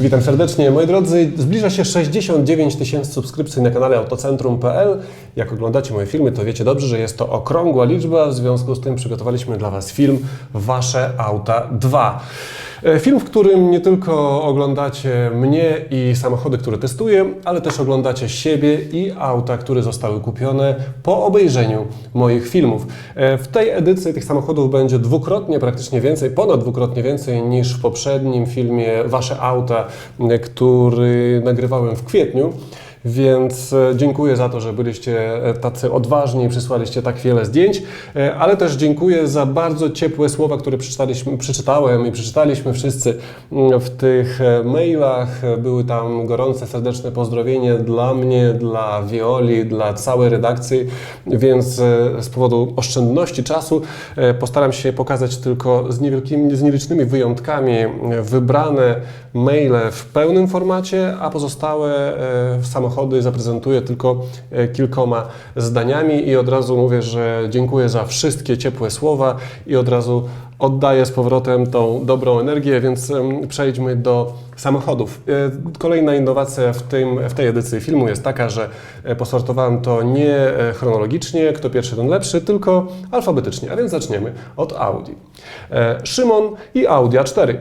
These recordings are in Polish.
Witam serdecznie, moi drodzy. Zbliża się 69 tysięcy subskrypcji na kanale autocentrum.pl. Jak oglądacie moje filmy, to wiecie dobrze, że jest to okrągła liczba. W związku z tym przygotowaliśmy dla Was film Wasze Auta 2. E, Film, w którym nie tylko oglądacie mnie i samochody, które testuję, ale też oglądacie siebie i auta, które zostały kupione po obejrzeniu moich filmów. E, W tej edycji tych samochodów będzie dwukrotnie, praktycznie więcej, ponad dwukrotnie więcej niż w poprzednim filmie Wasze auta, m, który nagrywałem w kwietniu. Więc e, dziękuję za to, że byliście e, tacy odważni i przysłaliście tak wiele zdjęć, e, ale też dziękuję za bardzo ciepłe słowa, które przeczytaliśmy, przeczytałem i przeczytaliśmy wszyscy mm, w tych mailach. Były tam gorące, serdeczne pozdrowienia dla mnie, dla Violi, dla całej redakcji, więc z powodu oszczędności czasu postaram się pokazać tylko z niewielkimi, z nielicznymi wyjątkami wybrane maile w pełnym formacie, a pozostałe e, samochody zaprezentuję tylko e, kilkoma zdaniami i od razu mówię, że dziękuję za wszystkie ciepłe słowa i od razu oddaję z powrotem tą dobrą energię, więc przejdźmy do samochodów. E, Kolejna innowacja w, tym, w tej edycji filmu jest taka, że e, posortowałem to nie chronologicznie, kto pierwszy, ten lepszy, tylko alfabetycznie, a więc zaczniemy od Audi. Szymon i Audi A4.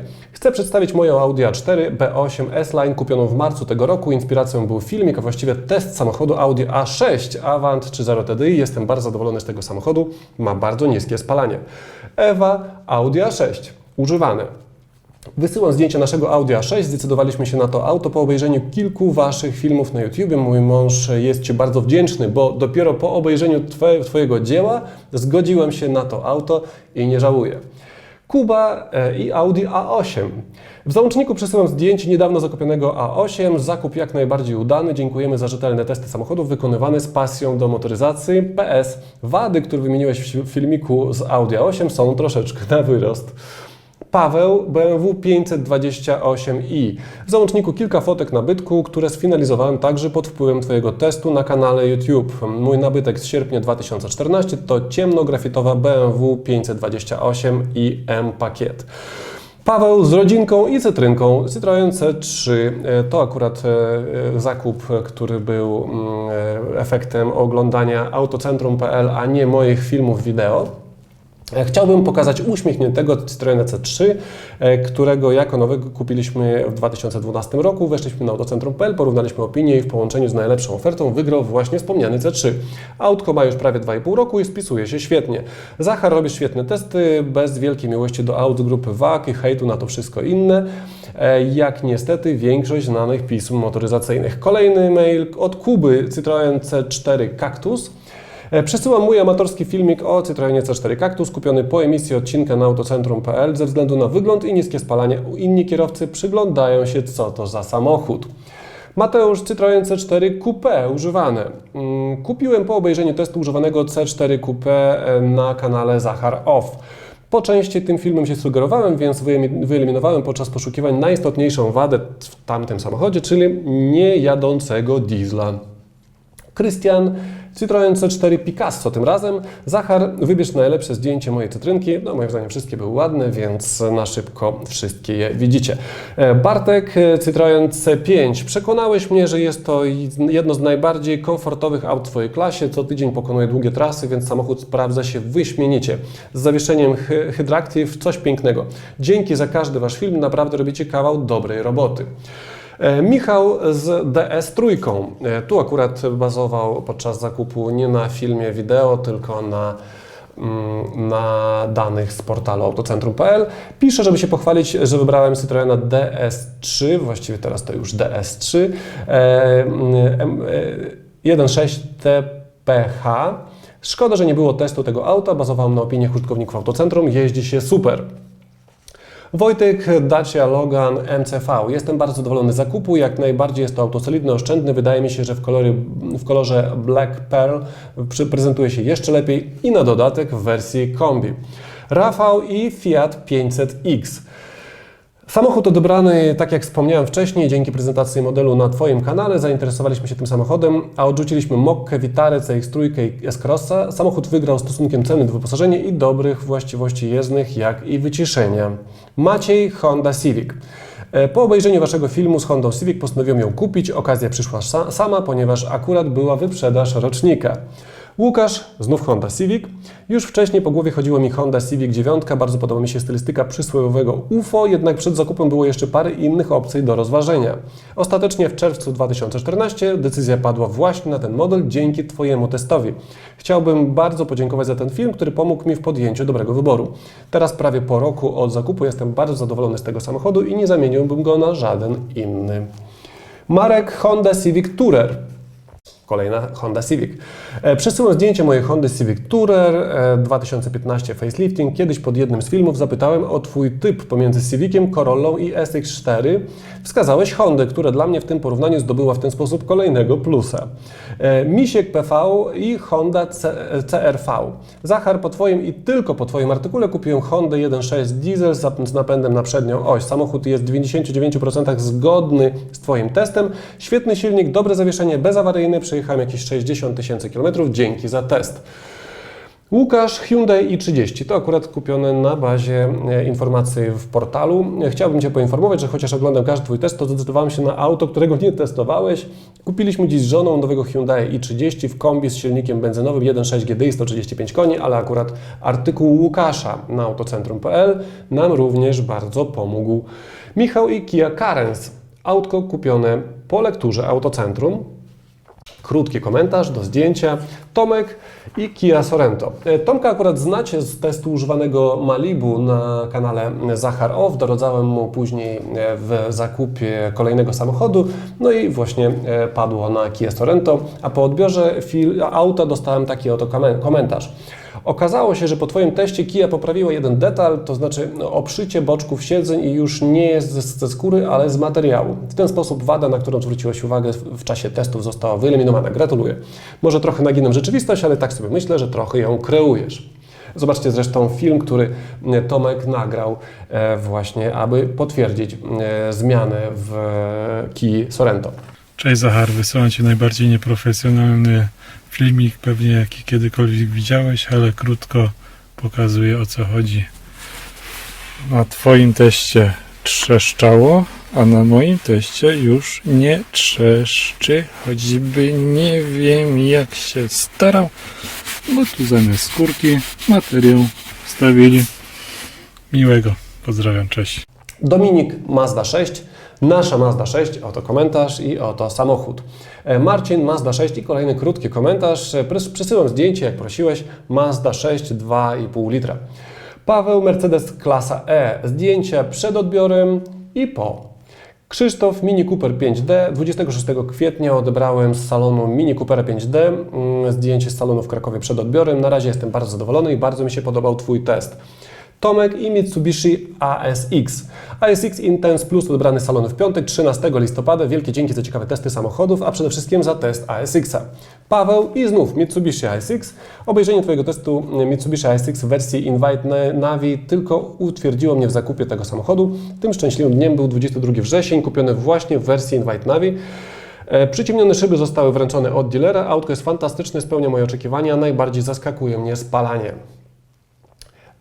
Chcę przedstawić moją Audi A4 B8 S-Line kupioną w marcu tego roku. Inspiracją był filmik, a właściwie test samochodu Audi A6 Avant 3.0 TDI. Jestem bardzo zadowolony z tego samochodu. Ma bardzo niskie spalanie. Ewa Audi A6. Używane. Wysyłam zdjęcie naszego Audi A6. Zdecydowaliśmy się na to auto po obejrzeniu kilku Waszych filmów na YouTube. Mój mąż jest Ci bardzo wdzięczny, bo dopiero po obejrzeniu twoje, Twojego dzieła zgodziłem się na to auto i nie żałuję. Kuba e, i Audi A8. W załączniku przesyłam zdjęcie niedawno zakupionego A8. Zakup jak najbardziej udany. Dziękujemy za rzetelne testy samochodów wykonywane z pasją do motoryzacji. PS. Wady, które wymieniłeś w filmiku z Audi A8 są troszeczkę na wyrost. Paweł BMW 528i. W załączniku kilka fotek nabytku, które sfinalizowałem także pod wpływem Twojego testu na kanale YouTube. Mój nabytek z sierpnia 2014 to ciemnografitowa BMW 528i M pakiet. Paweł z rodzinką i cytrynką Citroen C3. E, To akurat e, e, zakup, który był mm, efektem oglądania autocentrum.pl, a nie moich filmów wideo. E, Chciałbym pokazać uśmiechniętego Citroena C3, e, którego jako nowego kupiliśmy w 2012 roku. Weszliśmy na autocentrum.pl, porównaliśmy opinię i w połączeniu z najlepszą ofertą wygrał właśnie wspomniany C3. Autko ma już prawie 2,5 roku i spisuje się świetnie. Zachar robi świetne testy, bez wielkiej miłości do aut grupy WAG i hejtu na to wszystko inne, e, jak niestety większość znanych pism motoryzacyjnych. Kolejny mail od Kuby, Citroen C4 Cactus. E, Przesyłam mój amatorski filmik o Citroenie C4 Cactus kupiony po emisji odcinka na autocentrum.pl ze względu na wygląd i niskie spalanie. Inni kierowcy przyglądają się, co to za samochód. Mateusz Citroen C4 Coupé używane. Mm, Kupiłem po obejrzeniu testu używanego C4 Coupé e, na kanale Zachar Off. Po części tym filmem się sugerowałem, więc wyeliminowałem podczas poszukiwań najistotniejszą wadę w tamtym samochodzie, czyli niejadącego diesla. Krystian, Citroen C4 Picasso tym razem. Zachar, wybierz najlepsze zdjęcie mojej cytrynki. No moim zdaniem wszystkie były ładne, więc na szybko wszystkie je widzicie. E, Bartek, e, Citroen C5. Przekonałeś mnie, że jest to jedno z najbardziej komfortowych aut w Twojej klasie. Co tydzień pokonuje długie trasy, więc samochód sprawdza się wyśmienicie. Z zawieszeniem hy- Hydractive coś pięknego. Dzięki za każdy Wasz film, naprawdę robicie kawał dobrej roboty. E, Michał z DS trójką. E, Tu akurat bazował podczas zakupu nie na filmie wideo, tylko na, mm, na danych z portalu autocentrum.pl. Pisze, żeby się pochwalić, że wybrałem Citroena DS3, właściwie teraz to już DS3, e, mm, e, 1.6 TPH. Szkoda, że nie było testu tego auta, bazowałem na opiniach użytkowników autocentrum, jeździ się super. Wojtek Dacia Logan MCV. Jestem bardzo zadowolony z zakupu. Jak najbardziej jest to auto solidne, oszczędne. Wydaje mi się, że w, kolory, w kolorze Black Pearl prezentuje się jeszcze lepiej i na dodatek w wersji kombi. Rafał i Fiat 500X. Samochód odebrany, tak jak wspomniałem wcześniej, dzięki prezentacji modelu na Twoim kanale zainteresowaliśmy się tym samochodem, a odrzuciliśmy Mokkę, Vitarę, CX-3 i S-Crossa. Samochód wygrał stosunkiem ceny do wyposażenia i dobrych właściwości jezdnych, jak i wyciszenia. Maciej Honda Civic. E, Po obejrzeniu Waszego filmu z Hondą Civic postanowiłem ją kupić. Okazja przyszła sa- sama, ponieważ akurat była wyprzedaż rocznika. Łukasz, znów Honda Civic. Już wcześniej po głowie chodziło mi Honda Civic 9, bardzo podoba mi się stylistyka przysłowiowego UFO, jednak przed zakupem było jeszcze parę innych opcji do rozważenia. Ostatecznie w czerwcu 2014 decyzja padła właśnie na ten model dzięki Twojemu testowi. Chciałbym bardzo podziękować za ten film, który pomógł mi w podjęciu dobrego wyboru. Teraz prawie po roku od zakupu jestem bardzo zadowolony z tego samochodu i nie zamieniłbym go na żaden inny. Marek Honda Civic Tourer. Kolejna Honda Civic. E, Przesyłam zdjęcie mojej Hondy Civic Tourer e, 2015 facelifting. Kiedyś pod jednym z filmów zapytałem o Twój typ pomiędzy Civiciem, Corollą i SX4. Wskazałeś Hondę, która dla mnie w tym porównaniu zdobyła w ten sposób kolejnego plusa. E, Misiek PV i Honda CRV. Zachar, po Twoim i tylko po Twoim artykule kupiłem Hondę 1.6 diesel z napędem na przednią oś. Samochód jest w 99% zgodny z Twoim testem. Świetny silnik, dobre zawieszenie, bezawaryjny. Przejechałem jakieś 60 tysięcy kilometrów. Dzięki za test. Łukasz Hyundai i30 to akurat kupione na bazie e, informacji w portalu. Chciałbym Cię poinformować, że chociaż oglądam każdy Twój test, to zdecydowałem się na auto, którego nie testowałeś. Kupiliśmy dziś z żoną nowego Hyundai i30 w kombi z silnikiem benzynowym 1.6 GDI 135 koni, ale akurat artykuł Łukasza na autocentrum.pl nam również bardzo pomógł. Michał i Kia Carens. Autko kupione po lekturze Autocentrum. Krótki komentarz do zdjęcia. Tomek i Kia Sorento. E, Tomka akurat znacie z testu używanego Malibu na kanale Zachar Off. Doradzałem mu później e, w zakupie kolejnego samochodu. No i właśnie e, padło na Kia Sorento. A po odbiorze auta dostałem taki oto komentarz. Okazało się, że po Twoim teście Kia poprawiła jeden detal, to znaczy no, obszycie boczków siedzeń i już nie jest ze, skóry, ale z materiału. W ten sposób wada, na którą zwróciłeś uwagę w, czasie testów została wyeliminowana. Gratuluję. Może trochę naginam rzeczywistość, ale tak sobie myślę, że trochę ją kreujesz. Zobaczcie zresztą film, który e, Tomek nagrał e, właśnie, aby potwierdzić e, zmianę w Kii Sorento. Cześć Zachar, wysyłam Ci najbardziej nieprofesjonalny filmik, pewnie jaki kiedykolwiek widziałeś, ale krótko pokazuję o co chodzi. Na Twoim teście trzeszczało, a na moim teście już nie trzeszczy, choćby nie wiem jak się starał, bo tu zamiast skórki materiał wstawili. Miłego, pozdrawiam, cześć. Dominik Mazda 6, nasza Mazda 6, oto komentarz i oto samochód. E, Marcin Mazda 6 i kolejny krótki komentarz. E, Przysyłam zdjęcie, jak prosiłeś, Mazda 6 2,5 litra. Paweł Mercedes klasa E, zdjęcia przed odbiorem i po. Krzysztof Mini Cooper 5D. 26 kwietnia odebrałem z salonu Mini Coopera 5D mm, zdjęcie z salonu w Krakowie przed odbiorem. Na razie jestem bardzo zadowolony i bardzo mi się podobał Twój test. Tomek i Mitsubishi ASX. ASX Intense Plus odebrany z salonu w piątek, 13 listopada. Wielkie dzięki za ciekawe testy samochodów, a przede wszystkim za test ASX-a. Paweł i znów Mitsubishi ASX. Obejrzenie Twojego testu Mitsubishi ASX w wersji Invite Na- Navi tylko utwierdziło mnie w zakupie tego samochodu. Tym szczęśliwym dniem był 22 wrzesień, kupiony właśnie w wersji Invite Navi. E, Przyciemnione szyby zostały wręczone od dealera. Autko jest fantastyczne, spełnia moje oczekiwania. Najbardziej zaskakuje mnie spalanie.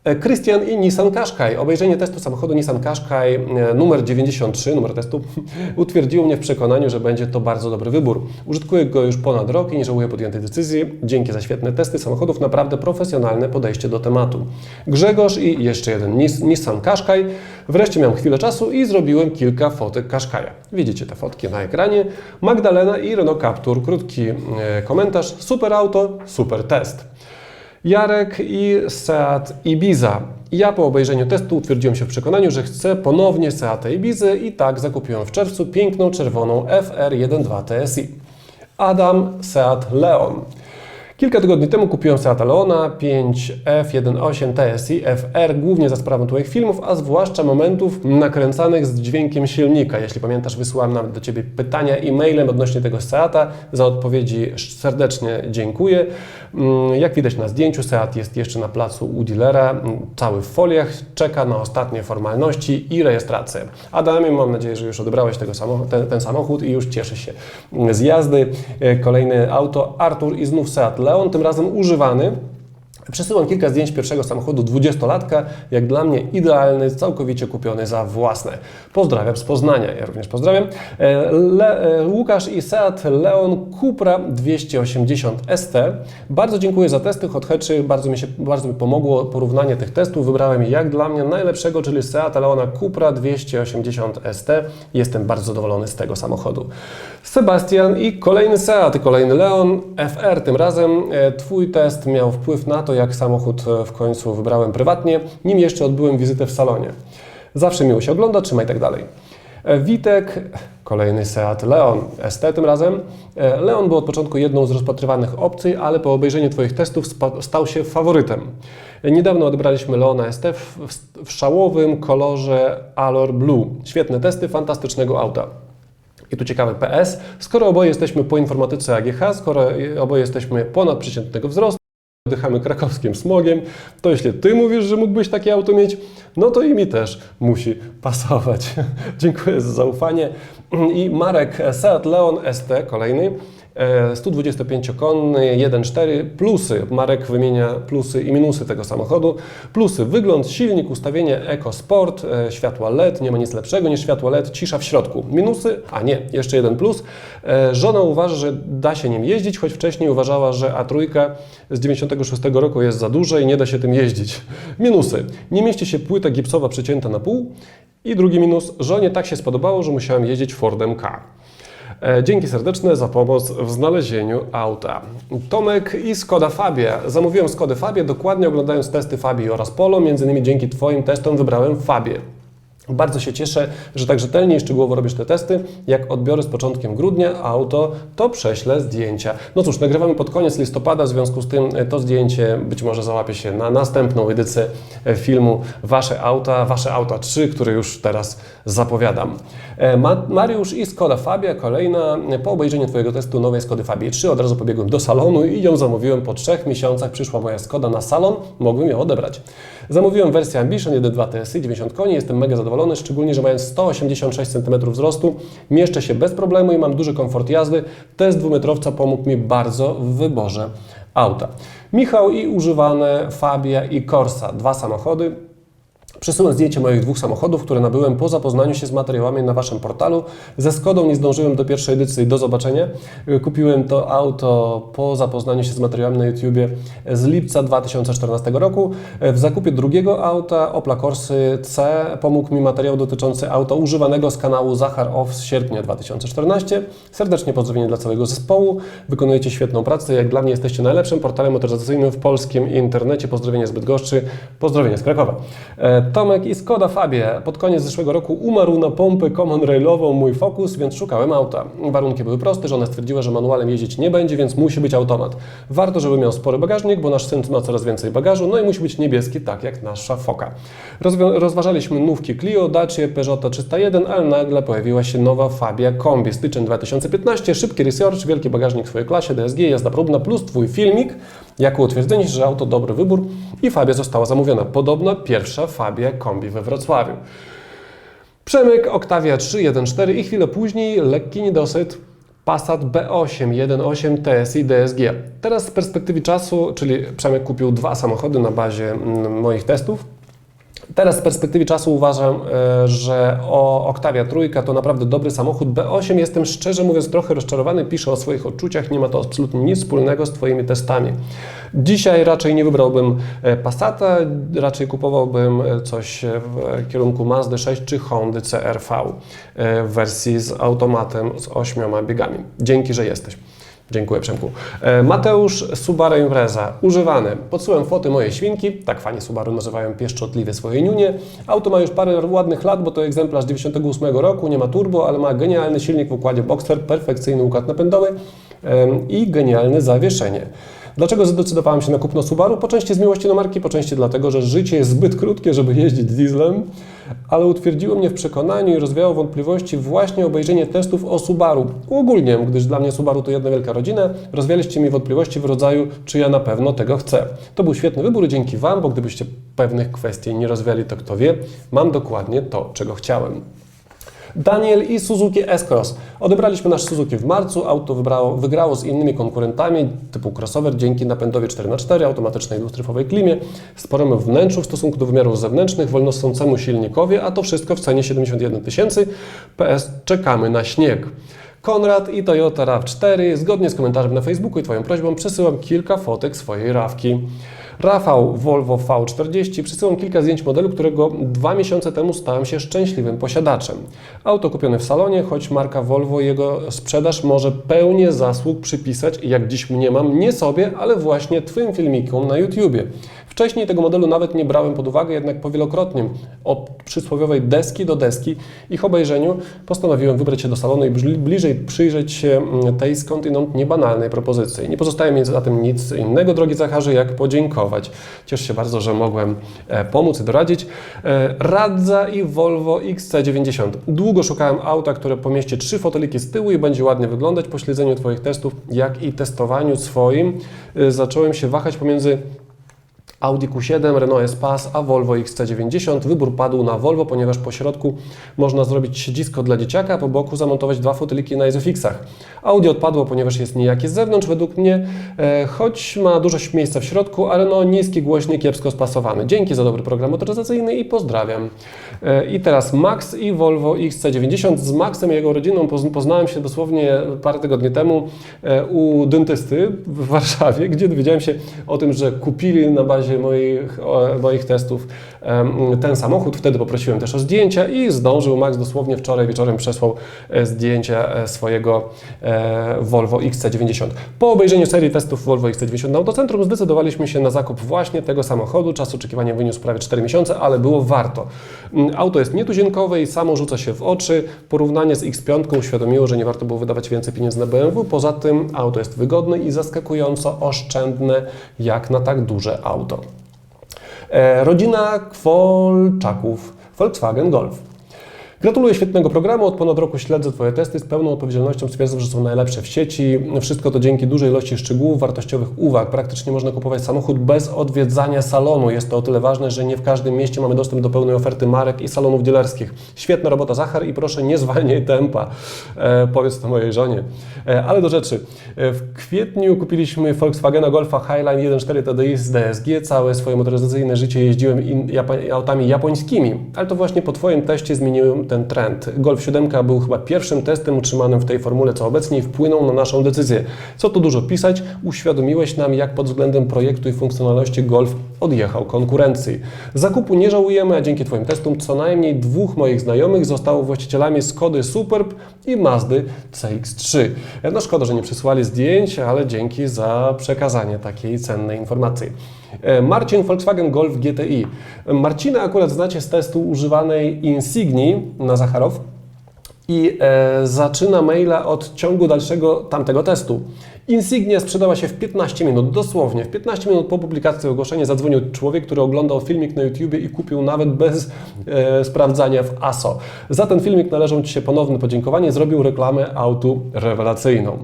E, Christian i Nissan Qashqai. Obejrzenie testu samochodu Nissan Qashqai e, numer 93, numer testu, utwierdziło mnie w przekonaniu, że będzie to bardzo dobry wybór. Użytkuję go już ponad rok i nie żałuję podjętej decyzji. Dzięki za świetne testy samochodów, naprawdę profesjonalne podejście do tematu. Grzegorz i jeszcze jeden Nis- Nissan Qashqai. Wreszcie miałem chwilę czasu i zrobiłem kilka fotek Qashqai'a. Widzicie te fotki na ekranie. Magdalena i Renault Captur. Krótki e, komentarz. Super auto, super test. Jarek i Seat Ibiza. Ja po obejrzeniu testu utwierdziłem się w przekonaniu, że chcę ponownie Seata Ibizę i tak zakupiłem w czerwcu piękną czerwoną FR12 TSI. Adam Seat Leon. Kilka tygodni temu kupiłem Seata Leona 5F18 TSI FR głównie za sprawą Twoich filmów, a zwłaszcza momentów nakręcanych z dźwiękiem silnika. Jeśli pamiętasz, wysłałem nawet do Ciebie pytania e-mailem odnośnie tego Seata. Za odpowiedzi serdecznie dziękuję. Mm, Jak widać na zdjęciu, Seat jest jeszcze na placu u dealera, cały w foliach, czeka na ostatnie formalności i rejestrację. Adamie, mam nadzieję, że już odebrałeś tego samochód, ten, ten samochód i już cieszy się z jazdy. E, Kolejne auto, Artur i znów Seat Leon, tym razem używany. Przesyłam kilka zdjęć pierwszego samochodu 20-latka, jak dla mnie idealny, całkowicie kupiony za własne. Pozdrawiam z Poznania, ja również pozdrawiam. E, Le, e, Łukasz i Seat Leon Cupra 280 ST. Bardzo dziękuję za testy hot hatchy, bardzo mi, się, bardzo mi pomogło porównanie tych testów. Wybrałem jak dla mnie najlepszego, czyli Seat Leona Cupra 280 ST. Jestem bardzo zadowolony z tego samochodu. Sebastian i kolejny Seat, kolejny Leon FR tym razem. E, Twój test miał wpływ na to, jak samochód e, w końcu wybrałem prywatnie, nim jeszcze odbyłem wizytę w salonie. Zawsze miło się ogląda, trzymaj tak dalej. E, Witek, kolejny Seat Leon ST tym razem. E, Leon był od początku jedną z rozpatrywanych opcji, ale po obejrzeniu Twoich testów stał się faworytem. Niedawno odebraliśmy Leona ST w, w, szałowym kolorze Alor Blue. Świetne testy, fantastycznego auta. I tu ciekawy PS. Skoro oboje jesteśmy po informatyce AGH, skoro oboje jesteśmy ponadprzeciętnego wzrostu, oddychamy krakowskim smogiem, to jeśli Ty mówisz, że mógłbyś takie auto mieć, no to i mi też musi pasować. Dziękuję za zaufanie. I Marek Seat Leon ST, kolejny. E, 125-konny 1.4 plusy. Marek wymienia plusy i minusy tego samochodu. Plusy wygląd, silnik, ustawienie Eco Sport, e, światła LED, nie ma nic lepszego niż światło LED, cisza w środku. Minusy, a nie, jeszcze jeden plus. E, Żona uważa, że da się nim jeździć, choć wcześniej uważała, że A3 z 96 roku jest za duże i nie da się tym jeździć. Minusy. Nie mieści się płyta gipsowa przecięta na pół. I drugi minus. Żonie tak się spodobało, że musiałem jeździć Fordem K. E, Dzięki serdeczne za pomoc w znalezieniu auta. Tomek i Skoda Fabia. Zamówiłem Skodę Fabię dokładnie oglądając testy Fabii oraz Polo. Między innymi dzięki Twoim testom wybrałem Fabię. Bardzo się cieszę, że tak rzetelnie i szczegółowo robisz te testy. Jak odbiorę z początkiem grudnia auto, to prześlę zdjęcia. No cóż, nagrywamy pod koniec listopada, w związku z tym e, to zdjęcie być może załapie się na następną edycję e, filmu Wasze auta, Wasze auta 3, który już teraz zapowiadam. E, Ma Mariusz i Skoda Fabia, kolejna. Po obejrzeniu Twojego testu nowej Skody Fabii 3 od razu pobiegłem do salonu i ją zamówiłem. Po trzech miesiącach przyszła moja Skoda na salon, mogłem ją odebrać. Zamówiłem wersję Ambition 1.2 TSI 90 koni, jestem mega zadowolony, szczególnie, że mając 186 cm wzrostu, mieszczę się bez problemu i mam duży komfort jazdy. Test dwumetrowca pomógł mi bardzo w wyborze auta. Michał i używane Fabia i Corsa, dwa samochody, Przesyłam zdjęcie moich dwóch samochodów, które nabyłem po zapoznaniu się z materiałami na Waszym portalu. Ze Skodą nie zdążyłem do pierwszej edycji, do zobaczenia. Kupiłem to auto po zapoznaniu się z materiałami na YouTubie z lipca 2014 roku. W zakupie drugiego auta, Opla Corsy C, pomógł mi materiał dotyczący auta używanego z kanału Zachar Off z sierpnia 2014. Serdecznie pozdrowienie dla całego zespołu. Wykonujecie świetną pracę. Jak dla mnie jesteście najlepszym portalem motoryzacyjnym w polskim internecie. Pozdrowienia z Bydgoszczy, pozdrowienia z Krakowa. Tomek i Skoda Fabie. Pod koniec zeszłego roku umarł na pompę common railową mój Focus, więc szukałem auta. Warunki były proste, żona stwierdziła, że manualem jeździć nie będzie, więc musi być automat. Warto, żeby miał spory bagażnik, bo nasz syn ma coraz więcej bagażu, no i musi być niebieski, tak jak nasza Foka. Rozważaliśmy nówki Clio, Dacia, Peugeot 301, ale nagle pojawiła się nowa Fabia Kombi. Styczeń 2015, szybki research, wielki bagażnik w swojej klasie, DSG, jazda próbna, plus Twój filmik, jako utwierdzenie, że auto dobry wybór i Fabia została zamówiona. Podobno pierwsza Fabia Kombi we Wrocławiu. Przemek, Octavia 3.1.4 i chwilę później lekki niedosyt Passat B8 1.8 TSI DSG. Teraz z perspektywy czasu, czyli Przemek kupił dwa samochody na bazie mm, moich testów. Teraz z perspektywy czasu uważam, e, że o Octavia trójka to naprawdę dobry samochód. B8 jestem szczerze mówiąc trochę rozczarowany, piszę o swoich odczuciach, nie ma to absolutnie nic wspólnego z Twoimi testami. Dzisiaj raczej nie wybrałbym e, Passata, raczej kupowałbym e, coś w kierunku Mazdy 6 czy Hondy CR-V w wersji z automatem z ośmioma biegami. Dzięki, że jesteś. Dziękuję Przemku. E, Mateusz Subaru Impreza, używany. Podsyłem foty mojej świnki, tak fani Subaru nazywają pieszczotliwie swoje niunie. Auto ma już parę ładnych lat, bo to egzemplarz 98 roku, nie ma turbo, ale ma genialny silnik w układzie Boxster, perfekcyjny układ napędowy i genialne zawieszenie. Dlaczego zdecydowałem się na kupno Subaru? Po części z miłości do marki, po części dlatego, że życie jest zbyt krótkie, żeby jeździć dieslem, ale utwierdziło mnie w przekonaniu i rozwiało wątpliwości właśnie obejrzenie testów o Subaru. Ogólnie, gdyż dla mnie Subaru to jedna wielka rodzina, rozwialiście mi wątpliwości w rodzaju, czy ja na pewno tego chcę. To był świetny wybór dzięki Wam, bo gdybyście pewnych kwestii nie rozwiali, to kto wie, mam dokładnie to, czego chciałem. Daniel i Suzuki S-Cross. Odebraliśmy nasz Suzuki w marcu, auto wybrało, wygrało z innymi konkurentami typu crossover dzięki napędowi 4x4, automatycznej dwustryfowej klimie, sporemu wnętrzu w stosunku do wymiarów zewnętrznych, wolnosącemu silnikowi, a to wszystko w cenie 71 tysięcy. PS czekamy na śnieg. Konrad i Toyota RAV4. Zgodnie z komentarzem na Facebooku i Twoją prośbą przesyłam kilka fotek swojej rawki. Rafał Volvo V40 przysyłam kilka zdjęć modelu, którego dwa miesiące temu stałem się szczęśliwym posiadaczem. Auto kupione w salonie, choć marka Volvo jego sprzedaż może pełnię zasług przypisać, jak dziś mniemam, nie sobie, ale właśnie Twym filmikom na YouTubie. Wcześniej tego modelu nawet nie brałem pod uwagę, jednak po wielokrotnym od przysłowiowej deski do deski ich obejrzeniu postanowiłem wybrać się do salonu i bli- bliżej przyjrzeć się mm, tej skądinąd niebanalnej propozycji. Nie pozostaje mi zatem nic innego, drogi Zacharze, jak podziękować. Cieszę się bardzo, że mogłem e, pomóc i doradzić. E, Radza i Volvo XC90. Długo szukałem auta, które pomieści trzy foteliki z tyłu i będzie ładnie wyglądać. Po śledzeniu Twoich testów, jak i testowaniu swoim, e, zacząłem się wahać pomiędzy Audi Q7, Renault Espace, a Volvo XC90. Wybór padł na Volvo, ponieważ po środku można zrobić siedzisko dla dzieciaka, a po boku zamontować dwa fotyliki na Isofixach. Audi odpadło, ponieważ jest nijakie z zewnątrz według mnie, e, choć ma dużo miejsca w środku, ale no niski, głośny, kiepsko spasowany. Dzięki za dobry program motoryzacyjny i pozdrawiam. E, I teraz Max i Volvo XC90. Z Maxem i jego rodziną pozn- poznałem się dosłownie parę tygodni temu e, u dentysty w Warszawie, gdzie dowiedziałem się o tym, że kupili na bazie moich, o, moich testów ten samochód. Wtedy poprosiłem też o zdjęcia i zdążył. Max dosłownie wczoraj wieczorem przesłał e, zdjęcia e, swojego e, Volvo XC90. Po obejrzeniu serii testów Volvo XC90 na Autocentrum zdecydowaliśmy się na zakup właśnie tego samochodu. Czas oczekiwania wyniósł prawie 4 miesiące, ale było warto. Mm, Auto jest nietuzinkowe i samo rzuca się w oczy. Porównanie z X5 uświadomiło, że nie warto było wydawać więcej pieniędzy na BMW. Poza tym auto jest wygodne i zaskakująco oszczędne jak na tak duże auto. E, rodzina Kwolczaków, Volkswagen Golf. Gratuluję świetnego programu. Od ponad roku śledzę Twoje testy. Z pełną odpowiedzialnością stwierdzam, że są najlepsze w sieci. Wszystko to dzięki dużej ilości szczegółów, wartościowych uwag. Praktycznie można kupować samochód bez odwiedzania salonu. Jest to o tyle ważne, że nie w każdym mieście mamy dostęp do pełnej oferty marek i salonów dealerskich. Świetna robota, Zachar, i proszę nie zwalniaj tempa. E, powiedz to mojej żonie. E, ale do rzeczy. E, w kwietniu kupiliśmy Volkswagena Golfa Highline 1.4 TDI z DSG. Całe swoje motoryzacyjne życie jeździłem in, autami japońskimi, ale to właśnie po Twoim teście zmieniłem ten trend. Golf 7 był chyba pierwszym testem utrzymanym w tej formule, co obecnie i wpłynął na naszą decyzję. Co tu dużo pisać, uświadomiłeś nam, jak pod względem projektu i funkcjonalności Golf odjechał konkurencji. Zakupu nie żałujemy, a dzięki Twoim testom co najmniej dwóch moich znajomych zostało właścicielami Skody Superb i Mazdy CX-3. No szkoda, że nie przysłali zdjęć, ale dzięki za przekazanie takiej cennej informacji. E, Marcin Volkswagen Golf GTI. Marcina akurat znacie z testu używanej Insignii na Zacharow i e, zaczyna maila od ciągu dalszego tamtego testu. Insignia sprzedała się w 15 minut, dosłownie. W 15 minut po publikacji ogłoszenia zadzwonił człowiek, który oglądał filmik na YouTubie i kupił nawet bez e, sprawdzania w ASO. Za ten filmik należą Ci się ponowne podziękowanie. Zrobił reklamę autu rewelacyjną.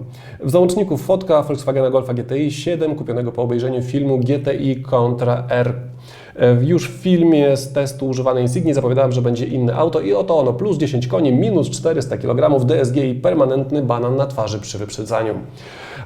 W załączniku fotka Volkswagena Golfa GTI 7 kupionego po obejrzeniu filmu GTI kontra R Już w filmie z testu używanej Insigni zapowiadałem, że będzie inne auto i oto ono, plus 10 koni, minus 400 kg, DSG i permanentny banan na twarzy przy wyprzedzaniu.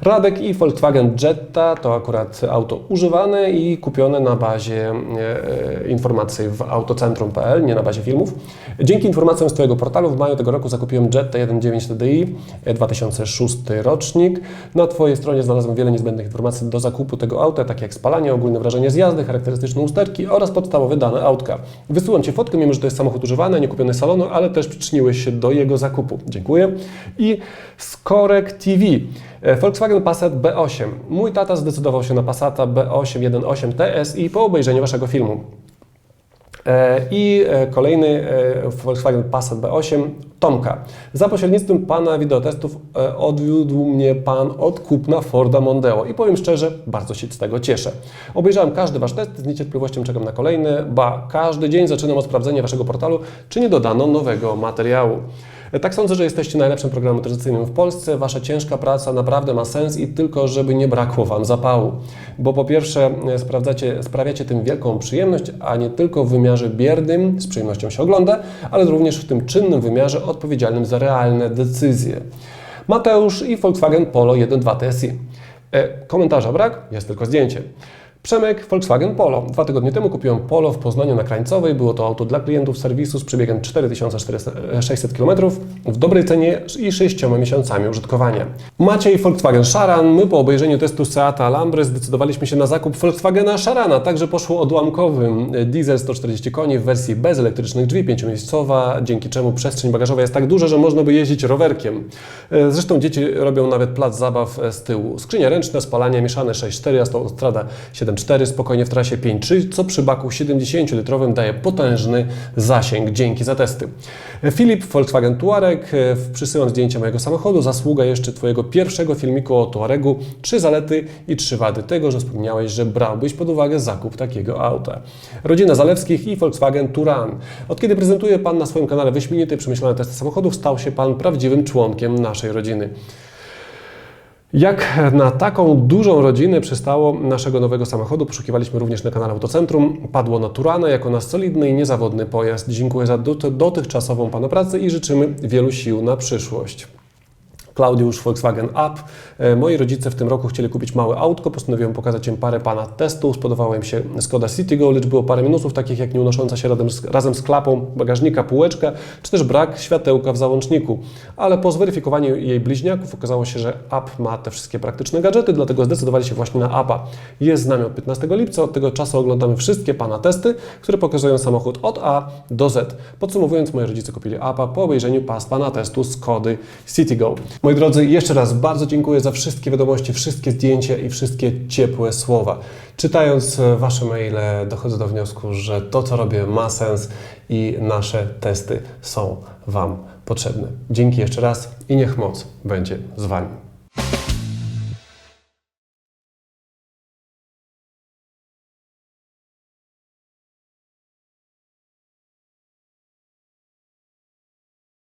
Radek i Volkswagen Jetta to akurat auto używane i kupione na bazie e, e, informacji w autocentrum.pl, nie na bazie filmów. Dzięki informacjom z Twojego portalu w maju tego roku zakupiłem Jetta 1.9 TDI, e, 2006 rocznik. Na Twojej stronie znalazłem wiele niezbędnych informacji do zakupu tego auta, takie jak spalanie, ogólne wrażenie z jazdy, charakterystyczne usterki oraz podstawowe dane autka. Wysyłam Ci fotkę, mimo że to jest samochód używany, nie kupiony salonu, ale też przyczyniłeś się do jego zakupu. Dziękuję. I Skorek TV. E, Volkswagen Passat B8. Mój tata zdecydował się na Passata B8 1.8 TSI po obejrzeniu Waszego filmu. E, I e, kolejny e, Volkswagen Passat B8 Tomka. Za pośrednictwem Pana wideotestów odwiódł mnie Pan od kupna Forda Mondeo i powiem szczerze, bardzo się z tego cieszę. Obejrzałem każdy Wasz test, z niecierpliwością czekam na kolejny, ba każdy dzień zaczynam od sprawdzenia Waszego portalu, czy nie dodano nowego materiału. Tak sądzę, że jesteście najlepszym programem motoryzacyjnym w Polsce. Wasza ciężka praca naprawdę ma sens i tylko, żeby nie brakło Wam zapału. Bo po pierwsze e, sprawdzacie, sprawiacie tym wielką przyjemność, a nie tylko w wymiarze biernym, z przyjemnością się ogląda, ale również w tym czynnym wymiarze odpowiedzialnym za realne decyzje. Mateusz i Volkswagen Polo 1.2 TSI. E, komentarza brak, jest tylko zdjęcie. Przemek, Volkswagen Polo. Dwa tygodnie temu kupiłem Polo w Poznaniu na Krańcowej. Było to auto dla klientów serwisu z przebiegiem 4600 km w dobrej cenie i 6 miesiącami użytkowania. Maciej, Volkswagen Sharan. My po obejrzeniu testu Seata Alhambry zdecydowaliśmy się na zakup Volkswagena Sharana. Także poszło odłamkowym. Diesel 140 koni w wersji bez elektrycznych drzwi, pięciomiejscowa, dzięki czemu przestrzeń bagażowa jest tak duża, że można by jeździć rowerkiem. E, Zresztą dzieci robią nawet plac zabaw e, z tyłu. Skrzynia ręczna, spalanie mieszane 6.4, autostrada 7.4, spokojnie w trasie 5.3, co przy baku 70-litrowym daje potężny zasięg. Dzięki za testy. Filip, Volkswagen Touareg, e, przysyłam zdjęcia mojego samochodu, zasługa jeszcze Twojego pierwszego filmiku o Touaregu, trzy zalety i trzy wady tego, że wspomniałeś, że brałbyś pod uwagę zakup takiego auta. Rodzina Zalewskich i Volkswagen Touran. Od kiedy prezentuje Pan na swoim kanale wyśmienite i przemyślane testy samochodów, stał się Pan prawdziwym członkiem naszej rodziny. Jak na taką dużą rodzinę przystało naszego nowego samochodu, poszukiwaliśmy również na kanale Autocentrum. Padło na Turana jako na solidny i niezawodny pojazd. Dziękuję za doty- dotychczasową Pana pracę i życzymy wielu sił na przyszłość. Klaudiusz Volkswagen Up. E, Moi rodzice w tym roku chcieli kupić małe autko, postanowiłem pokazać im parę pana testów. Spodobała im się Skoda Citigo, lecz było parę minusów, takich jak nieunosząca się razem z, razem z klapą bagażnika półeczka, czy też brak światełka w załączniku. Ale po zweryfikowaniu jej bliźniaków okazało się, że Up ma te wszystkie praktyczne gadżety, dlatego zdecydowali się właśnie na Upa. Jest z nami od 15 lipca, od tego czasu oglądamy wszystkie pana testy, które pokazują samochód od A do Z. Podsumowując, moi rodzice kupili Upa po obejrzeniu pas pana testu Skody Citigo. Moi drodzy, jeszcze raz bardzo dziękuję za wszystkie wiadomości, wszystkie zdjęcia i wszystkie ciepłe słowa. Czytając e, Wasze maile, dochodzę do wniosku, że to, co robię, ma sens i nasze testy są Wam potrzebne. Dzięki jeszcze raz i niech moc będzie z Wami.